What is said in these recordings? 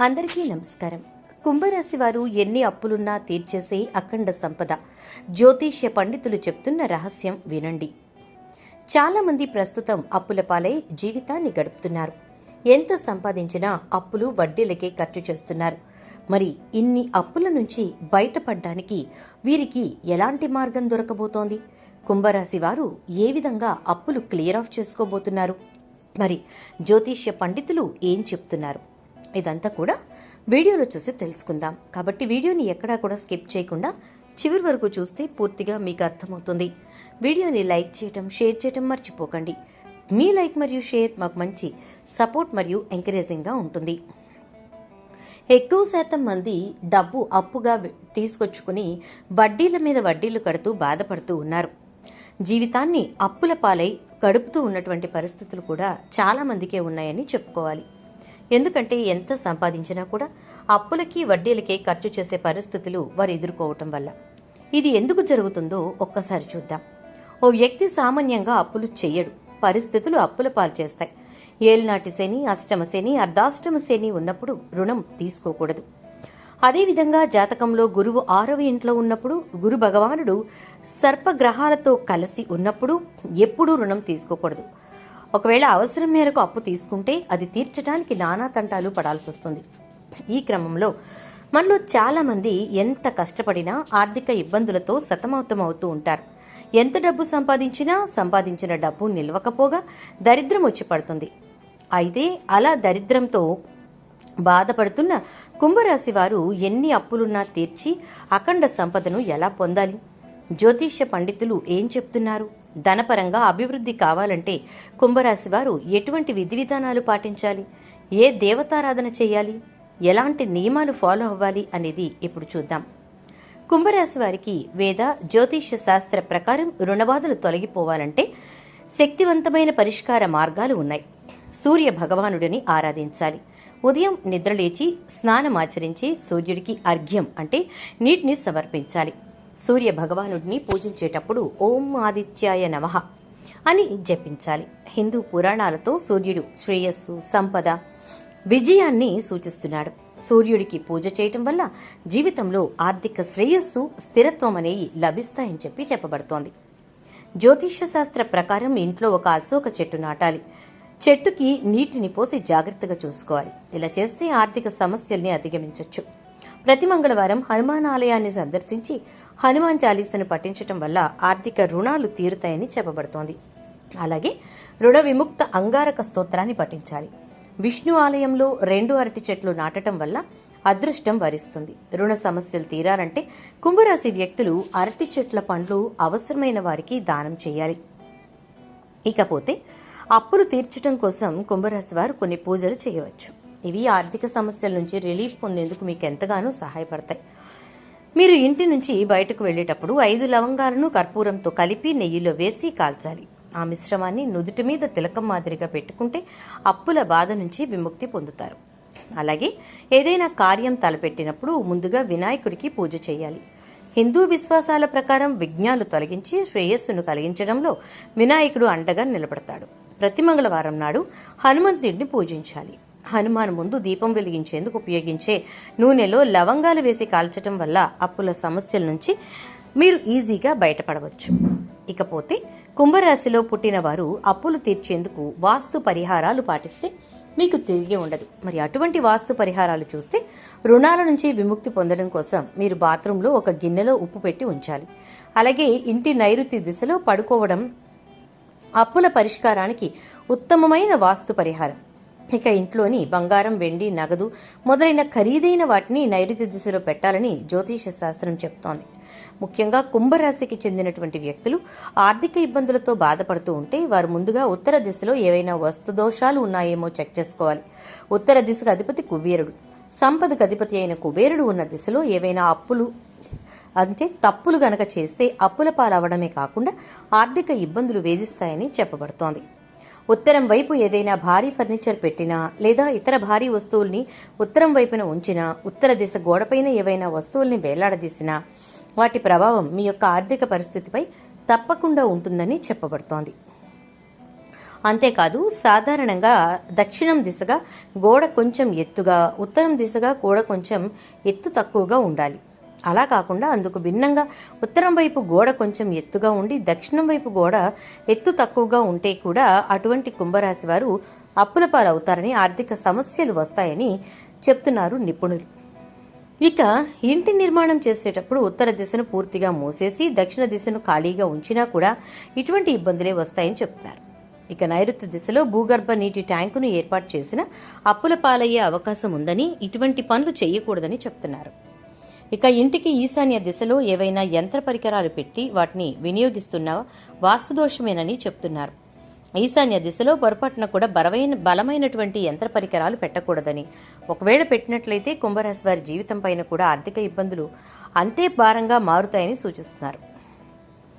అందరికీ నమస్కారం. కుంభరాశి వారు ఎన్ని అప్పులున్నా తీర్చేసే అఖండ సంపద. జ్యోతిష్య పండితులు చెప్తున్న రహస్యం వినండి. చాలామంది ప్రస్తుతం అప్పుల పాలై జీవితాన్ని గడుపుతున్నారు. ఎంత సంపాదించినా అప్పులు వడ్డీలకే ఖర్చు చేస్తున్నారు. మరి ఇన్ని అప్పుల నుంచి బయటపడడానికి వీరికి ఎలాంటి మార్గం దొరకబోతోంది? కుంభరాశి వారు ఏ విధంగా అప్పులు క్లియర్ ఆఫ్ చేసుకోబోతున్నారు? మరి జ్యోతిష్య పండితులు ఏం చెప్తున్నారు? ఇదంతా కూడా వీడియోలో చూసి తెలుసుకుందాం. కాబట్టి వీడియోని ఎక్కడా కూడా స్కిప్ చేయకుండా చివరి వరకు చూస్తే పూర్తిగా మీకు అర్థమవుతుంది. వీడియోని లైక్ చేయటం షేర్ చేయటం మర్చిపోకండి. మీ లైక్ మరియు షేర్ మాకు మంచి సపోర్ట్ మరియు ఎంకరేజింగ్గా ఉంటుంది. ఎక్కువ శాతం మంది డబ్బు అప్పుగా తీసుకొచ్చుకుని వడ్డీల మీద వడ్డీలు కడుతూ బాధపడుతూ ఉన్నారు. జీవితాన్ని అప్పుల పాలై గడుపుతూ ఉన్నటువంటి పరిస్థితులు కూడా చాలా మందికే ఉన్నాయని చెప్పుకోవాలి. ఎందుకంటే ఎంత సంపాదించినా కూడా అప్పులకి వడ్డీలకే ఖర్చు చేసే పరిస్థితులు వారు ఎదుర్కోవటం వల్ల. ఇది ఎందుకు జరుగుతుందో ఒక్కసారి చూద్దాం. ఓ వ్యక్తి సామాన్యంగా అప్పులు చెయ్యడు. పరిస్థితులు అప్పుల పాలు చేస్తాయి. ఏలినాటి శని అష్టమ శని అర్ధాష్టమ శని ఉన్నప్పుడు రుణం తీసుకోకూడదు. అదేవిధంగా జాతకంలో గురువు ఆరవ ఇంట్లో ఉన్నప్పుడు గురు భగవానుడు సర్పగ్రహాలతో కలిసి ఉన్నప్పుడు ఎప్పుడూ రుణం తీసుకోకూడదు. ఒకవేళ అవసరం మేరకు అప్పు తీసుకుంటే అది తీర్చడానికి నానా తంటాలు పడాల్సి వస్తుంది. ఈ క్రమంలో మనలో చాలా మంది ఎంత కష్టపడినా ఆర్థిక ఇబ్బందులతో సతమతమవుతూ ఉంటారు. ఎంత డబ్బు సంపాదించినా సంపాదించిన డబ్బు నిల్వకపోగా దరిద్రం వచ్చి పడుతుంది. అయితే అలా దరిద్రంతో బాధపడుతున్న కుంభరాశి వారు ఎన్ని అప్పులున్నా తీర్చి అఖండ సంపదను ఎలా పొందాలి? జ్యోతిష్య పండితులు ఏం చెప్తున్నారు? ధనపరంగా అభివృద్ధి కావాలంటే కుంభరాశి వారు ఎటువంటి విధి విధానాలు పాటించాలి? ఏ దేవతారాధన చేయాలి? ఎలాంటి నియమాలు ఫాలో అవ్వాలి అనేది ఇప్పుడు చూద్దాం. కుంభరాశి వారికి వేద జ్యోతిష్య శాస్త్ర ప్రకారం రుణబాధలు తొలగిపోవాలంటే శక్తివంతమైన పరిష్కార మార్గాలు ఉన్నాయి. సూర్య భగవానుడిని ఆరాధించాలి. ఉదయం నిద్రలేచి స్నానమాచరించి సూర్యుడికి అర్ఘ్యం అంటే నీటిని సమర్పించాలి. సూర్య భగవానుడిని పూజించేటప్పుడు ఓం ఆదిత్యాయ నమః అని జపించాలి. హిందూ పురాణాలతో సూర్యుడు శ్రేయస్సు సంపద విజయాన్ని సూచిస్తున్నాడు. సూర్యుడికి పూజ చేయటం వల్ల జీవితంలో ఆర్థిక శ్రేయస్సు స్థిరత్వం అనేవి లభిస్తాయని చెప్పి చెప్పబడుతోంది. జ్యోతిష్య శాస్త్ర ప్రకారం ఇంట్లో ఒక అశోక చెట్టు నాటాలి. చెట్టుకి నీటిని పోసి జాగ్రత్తగా చూసుకోవాలి. ఇలా చేస్తే ఆర్థిక సమస్యల్ని అధిగమించవచ్చు ప్రతి మంగళవారం హనుమాన్ ఆలయాన్ని సందర్శించి హనుమాన్ చాలీసాను పఠించటం వల్ల ఆర్థిక రుణాలు తీరుతాయని చెప్పబడుతోంది. అలాగే రుణ విముక్త అంగారక స్తోత్రాన్ని పఠించాలి. విష్ణు ఆలయంలో రెండు అరటి చెట్లు నాటటం వల్ల అదృష్టం వరిస్తుంది. రుణ సమస్యలు తీరాలంటే కుంభరాశి వ్యక్తులు అరటి చెట్ల పండ్లు అవసరమైన వారికి దానం చేయాలి. ఇకపోతే అప్పులు తీర్చడం కోసం కుంభరాశి వారు కొన్ని పూజలు చేయవచ్చు. ఇవి ఆర్థిక సమస్యల నుంచి రిలీఫ్ పొందేందుకు మీకు ఎంతగానో సహాయపడతాయి. మీరు ఇంటి నుంచి బయటకు వెళ్ళేటప్పుడు ఐదు లవంగాలను కర్పూరంతో కలిపి నెయ్యిలో వేసి కాల్చాలి. ఆ మిశ్రమాన్ని నుదుటి మీద తిలకం మాదిరిగా పెట్టుకుంటే అప్పుల బాధ నుంచి విముక్తి పొందుతారు. అలాగే ఏదైనా కార్యం తలపెట్టినప్పుడు ముందుగా వినాయకుడికి పూజ చేయాలి. హిందూ విశ్వాసాల ప్రకారం విఘ్నాలు తొలగించి శ్రేయస్సును కలిగించడంలో వినాయకుడు అండగా నిలబడతాడు. ప్రతి మంగళవారం నాడు హనుమంతుడిని పూజించాలి. హనుమాన్ ముందు దీపం వెలిగించేందుకు ఉపయోగించే నూనెలో లవంగాలు వేసి కాల్చటం వల్ల అప్పుల సమస్యల నుంచి మీరు ఈజీగా బయటపడవచ్చు. ఇకపోతే కుంభరాశిలో పుట్టిన వారు అప్పులు తీర్చేందుకు వాస్తు పరిహారాలు పాటిస్తే మీకు తిరిగి ఉండదు. మరి అటువంటి వాస్తు పరిహారాలు చూస్తే రుణాల నుంచి విముక్తి పొందడం కోసం మీరు బాత్రూంలో ఒక గిన్నెలో ఉప్పు పెట్టి ఉంచాలి. అలాగే ఇంటి నైరుతి దిశలో పడుకోవడం అప్పుల పరిష్కారానికి ఉత్తమమైన వాస్తు పరిహారం. ఇక ఇంట్లోని బంగారం వెండి నగదు మొదలైన ఖరీదైన వాటిని నైరుతి దిశలో పెట్టాలని జ్యోతిష శాస్త్రం చెప్తోంది. ముఖ్యంగా కుంభరాశికి చెందినటువంటి వ్యక్తులు ఆర్థిక ఇబ్బందులతో బాధపడుతూ ఉంటే వారు ముందుగా ఉత్తర దిశలో ఏవైనా వస్తు దోషాలు ఉన్నాయేమో చెక్ చేసుకోవాలి. ఉత్తర దిశకు అధిపతి కుబేరుడు. సంపదకు అధిపతి అయిన కుబేరుడు ఉన్న దిశలో ఏవైనా అప్పులు అంటే తప్పులు గనక చేస్తే అప్పుల పాలవడమే కాకుండా ఆర్థిక ఇబ్బందులు వేధిస్తాయని చెప్పబడుతోంది. ఉత్తరం వైపు ఏదైనా భారీ ఫర్నిచర్ పెట్టినా లేదా ఇతర భారీ వస్తువుల్ని ఉత్తరం వైపున ఉంచినా ఉత్తర దిశ గోడపైన ఏవైనా వస్తువుల్ని వేలాడదీసినా వాటి ప్రభావం మీ యొక్క ఆర్థిక పరిస్థితిపై తప్పకుండా ఉంటుందని చెప్పబడుతోంది. అంతేకాదు సాధారణంగా దక్షిణం దిశగా గోడ కొంచెం ఎత్తుగా ఉత్తరం దిశగా గోడ కొంచెం ఎత్తు తక్కువగా ఉండాలి. అలా కాకుండా అందుకు భిన్నంగా ఉత్తరం వైపు గోడ కొంచెం ఎత్తుగా ఉండి దక్షిణం వైపు గోడ ఎత్తు తక్కువగా ఉంటే కూడా అటువంటి కుంభరాశి వారు అప్పుల పాలవుతారని ఆర్థిక సమస్యలు వస్తాయని చెప్తున్నారు నిపుణులు. ఇక ఇంటి నిర్మాణం చేసేటప్పుడు ఉత్తర దిశను పూర్తిగా మూసేసి దక్షిణ దిశను ఖాళీగా ఉంచినా కూడా ఇటువంటి ఇబ్బందులే వస్తాయని చెప్తారు ఇక నైరుతి దిశలో భూగర్భ నీటి ట్యాంకును ఏర్పాటు చేసిన అప్పుల పాలయ్యే అవకాశం ఉందని ఇటువంటి పనులు చేయకూడదని చెప్తున్నారు. ఇక ఇంటికి ఈశాన్య దిశలో ఏవైనా యంత్ర పరికరాలు పెట్టి వాటిని వినియోగిస్తున్న వాస్తుదోషమేనని చెప్తున్నారు. ఈశాన్య దిశలో పొరపాటున కూడా బలమైన బలమైనటువంటి యంత్ర పరికరాలు పెట్టకూడదని. ఒకవేళ పెట్టినట్లయితే కుంభరాశి వారి జీవితం పైన కూడా ఆర్థిక ఇబ్బందులు అంతే భారంగా మారుతాయని సూచిస్తున్నారు.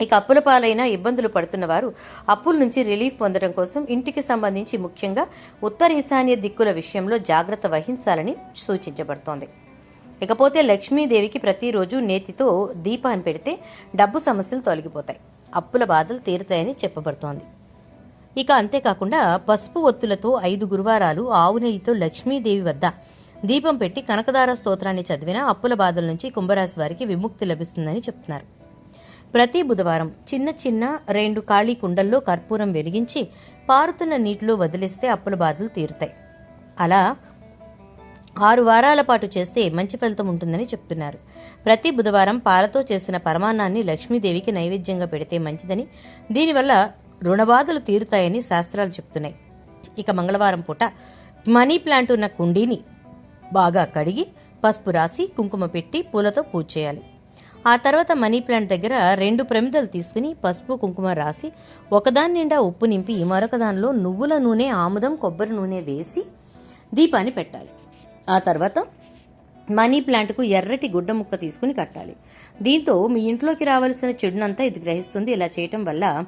ఇక అప్పుల పాలైన ఇబ్బందులు పడుతున్న వారు అప్పుల నుంచి రిలీఫ్ పొందడం కోసం ఇంటికి సంబంధించి ముఖ్యంగా ఉత్తర ఈశాన్య దిక్కుల విషయంలో జాగ్రత్త వహించాలని సూచించబడుతోంది. ఇకపోతే లక్ష్మీదేవికి ప్రతిరోజు నేతితో దీపాన్ని పెడితే డబ్బు సమస్యలు తొలగిపోతాయి. అప్పుల బాధలు తీరుతాయని చెప్పబడుతోంది. ఇక అంతేకాకుండా పసుపు ఒత్తులతో ఐదు గురువారాలు ఆవు నెయ్యితో లక్ష్మీదేవి వద్ద దీపం పెట్టి కనకదార స్తోత్రాన్ని చదివిన అప్పుల బాధల నుంచి కుంభరాశి వారికి విముక్తి లభిస్తుందని చెప్తున్నారు. ప్రతి బుధవారం చిన్న చిన్న రెండు ఖాళీ కుండల్లో కర్పూరం వెలిగించి పారుతున్న నీటిలో వదిలేస్తే అప్పుల బాధలు తీరుతాయి. అలా ఆరు వారాల పాటు చేస్తే మంచి ఫలితం ఉంటుందని చెప్తున్నారు. ప్రతి బుధవారం పాలతో చేసిన పరమాన్నాన్ని లక్ష్మీదేవికి నైవేద్యంగా పెడితే మంచిదని దీనివల్ల రుణబాధలు తీరుతాయని శాస్త్రాలు చెప్తున్నాయి. ఇక మంగళవారం పూట మనీ ప్లాంట్ ఉన్న కుండీని బాగా కడిగి పసుపు రాసి కుంకుమ పెట్టి పూలతో పూజ చేయాలి. ఆ తర్వాత మనీ ప్లాంట్ దగ్గర రెండు ప్రమిదలు తీసుకుని పసుపు కుంకుమ రాసి ఒకదాని నిండా ఉప్పు నింపి మరొక దానిలో నువ్వుల నూనె ఆముదం కొబ్బరి నూనె వేసి దీపాన్ని పెట్టాలి. ఆ తర్వాత మనీ ప్లాంట్కు ఎర్రటి గుడ్డ ముక్క తీసుకుని కట్టాలి. దీంతో మీ ఇంట్లోకి రావాల్సిన చెడునంతా ఇది గ్రహిస్తుంది. ఇలా చేయటం వల్ల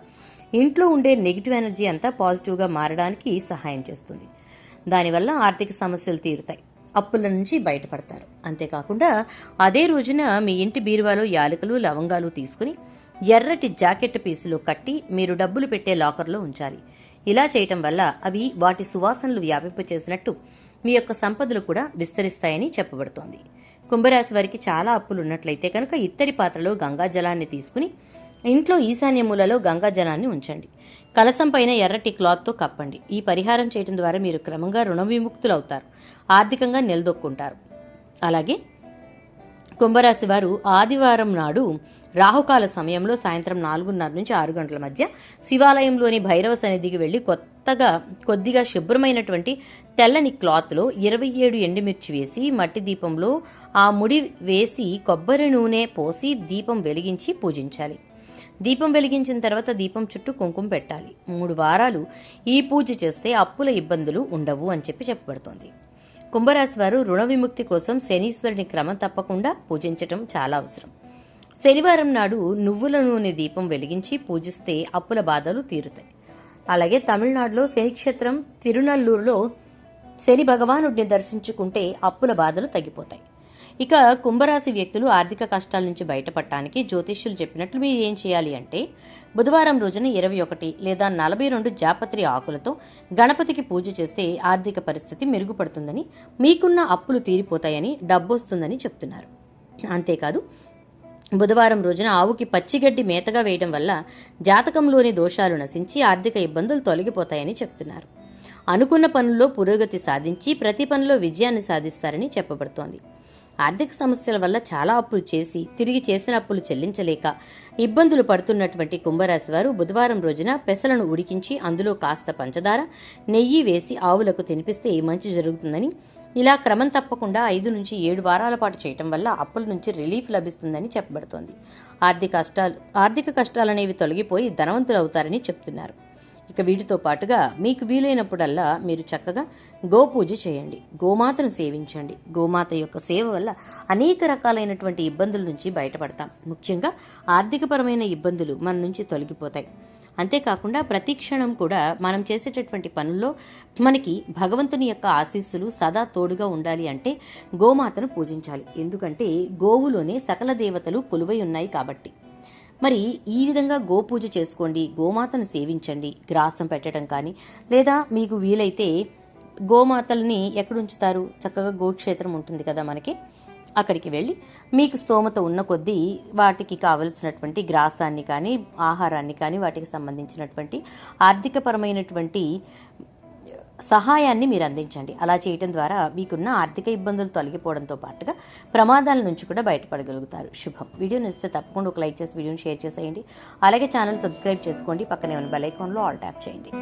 ఇంట్లో ఉండే నెగిటివ్ ఎనర్జీ అంతా పాజిటివ్గా మారడానికి సహాయం చేస్తుంది. దానివల్ల ఆర్థిక సమస్యలు తీరుతాయి. అప్పుల నుంచి బయటపడతారు. అంతేకాకుండా అదే రోజున మీ ఇంటి బీరువాలో యాలకులు లవంగాలు తీసుకుని ఎర్రటి జాకెట్ పీసులో కట్టి మీరు డబ్బులు పెట్టే లాకర్లో ఉంచాలి. ఇలా చేయటం వల్ల అవి వాటి సువాసనలు వ్యాపింపచేసినట్టు మీ యొక్క సంపదలు కూడా విస్తరిస్తాయని చెప్పబడుతోంది. కుంభరాశి వారికి చాలా అప్పులు ఉన్నట్లయితే కనుక ఇత్తడి పాత్రలో గంగా జలాన్ని తీసుకుని ఇంట్లో ఈశాన్య మూలలో గంగా జలాన్ని ఉంచండి. కలసం పైన ఎర్రటి క్లాత్తో కప్పండి. ఈ పరిహారం చేయడం ద్వారా మీరు క్రమంగా రుణ విముక్తులవుతారు. ఆర్థికంగా నిలదొక్కుంటారు. అలాగే కుంభరాశి వారు ఆదివారం నాడు రాహుకాల సమయంలో సాయంత్రం నాలుగున్నర నుంచి ఆరు గంటల మధ్య శివాలయంలోని భైరవ సన్నిధికి వెళ్ళి కొత్తగా కొద్దిగా శుభ్రమైనటువంటి తెల్లని క్లాత్లో ఇరవై ఏడు ఎండుమిర్చి వేసి మట్టి దీపంలో ఆ ముడి వేసి కొబ్బరి నూనె పోసి దీపం వెలిగించి పూజించాలి. దీపం వెలిగించిన తర్వాత దీపం చుట్టూ కుంకుమ పెట్టాలి. మూడు వారాలు ఈ పూజ చేస్తే అప్పుల ఇబ్బందులు ఉండవు అని చెప్పి చెప్పబడుతోంది. కుంభరాశి వారు రుణ విముక్తి కోసం శనీశ్వరుని క్రమం తప్పకుండా పూజించటం చాలా అవసరం. శనివారం నాడు నువ్వుల నూనె దీపం వెలిగించి పూజిస్తే అప్పుల బాధలు తీరుతాయి. అలాగే తమిళనాడులో శనిక్షేత్రం తిరునల్లూరులో శని భగవానుడిని దర్శించుకుంటే అప్పుల బాధలు తగ్గిపోతాయి. ఇక కుంభరాశి వ్యక్తులు ఆర్థిక కష్టాల నుంచి బయటపడటానికి జ్యోతిష్యులు చెప్పినట్లు మీరు ఏం చేయాలి అంటే బుధవారం రోజున ఇరవై ఒకటి లేదా నలభై రెండు జాపత్రి ఆకులతో గణపతికి పూజ చేస్తే ఆర్థిక పరిస్థితి మెరుగుపడుతుందని మీకున్న అప్పులు తీరిపోతాయని డబ్బొస్తుందని చెప్తున్నారు. అంతేకాదు బుధవారం రోజున ఆవుకి పచ్చిగడ్డి మేతగా వేయడం వల్ల జాతకంలోని దోషాలు నశించి ఆర్థిక ఇబ్బందులు తొలగిపోతాయని చెప్తున్నారు. అనుకున్న పనుల్లో పురోగతి సాధించి ప్రతి పనిలో విజయాన్ని సాధిస్తారని చెప్పబడుతోంది. ఆర్థిక సమస్యల వల్ల చాలా అప్పులు చేసి తిరిగి చేసిన అప్పులు చెల్లించలేక ఇబ్బందులు పడుతున్నటువంటి కుంభరాశి వారు బుధవారం రోజున పెసలను ఉడికించి అందులో కాస్త పంచదార నెయ్యి వేసి ఆవులకు తినిపిస్తే మంచి జరుగుతుందని ఇలా క్రమం తప్పకుండా ఐదు నుంచి ఏడు వారాల పాటు చేయటం వల్ల అప్పుల నుంచి రిలీఫ్ లభిస్తుందని చెప్పబడుతోంది. ఆర్థిక కష్టాలు ఆర్థిక కష్టాలు అనేవి తొలగిపోయి ధనవంతులు అవుతారని చెప్తున్నారు. ఇక వీటితో పాటుగా మీకు వీలైనప్పుడల్లా మీరు చక్కగా గోపూజ చేయండి గోమాతను సేవించండి. గోమాత యొక్క సేవ వల్ల అనేక రకాలైనటువంటి ఇబ్బందుల నుంచి బయటపడతాం. ముఖ్యంగా ఆర్థికపరమైన ఇబ్బందులు మన నుంచి తొలగిపోతాయి. అంతేకాకుండా ప్రతి క్షణం కూడా మనం చేసేటటువంటి పనుల్లో మనకి భగవంతుని యొక్క ఆశీస్సులు సదా తోడుగా ఉండాలి అంటే గోమాతను పూజించాలి. ఎందుకంటే గోవులోనే సకల దేవతలు కొలువై ఉన్నాయి కాబట్టి. మరి ఈ విధంగా గోపూజ చేసుకోండి గోమాతను సేవించండి గ్రాసం పెట్టడం కానీ లేదా మీకు వీలైతే గోమాతల్ని ఎక్కడ ఉంచుతారు చక్కగా గోక్షేత్రం ఉంటుంది కదా మనకి. అక్కడికి వెళ్ళి మీకు స్తోమత ఉన్న కొద్దీ వాటికి కావలసినటువంటి గ్రాసాన్ని కానీ ఆహారాన్ని కానీ వాటికి సంబంధించినటువంటి ఆర్థికపరమైనటువంటి సహాయాన్ని మీరు అందించండి. అలా చేయటం ద్వారా మీకున్న ఆర్థిక ఇబ్బందులు తొలగిపోవడంతో పాటుగా ప్రమాదాల నుంచి కూడా బయటపడగలుగుతారు. శుభం. వీడియోని ఇస్తే తప్పకుండా ఒక లైక్ చేసి వీడియోని షేర్ చేసేయండి. అలాగే ఛానల్ సబ్స్క్రైబ్ చేసుకోండి. పక్కనే ఉన్న బెల్ ఐకాన్లో ఆల్ ట్యాప్ చేయండి.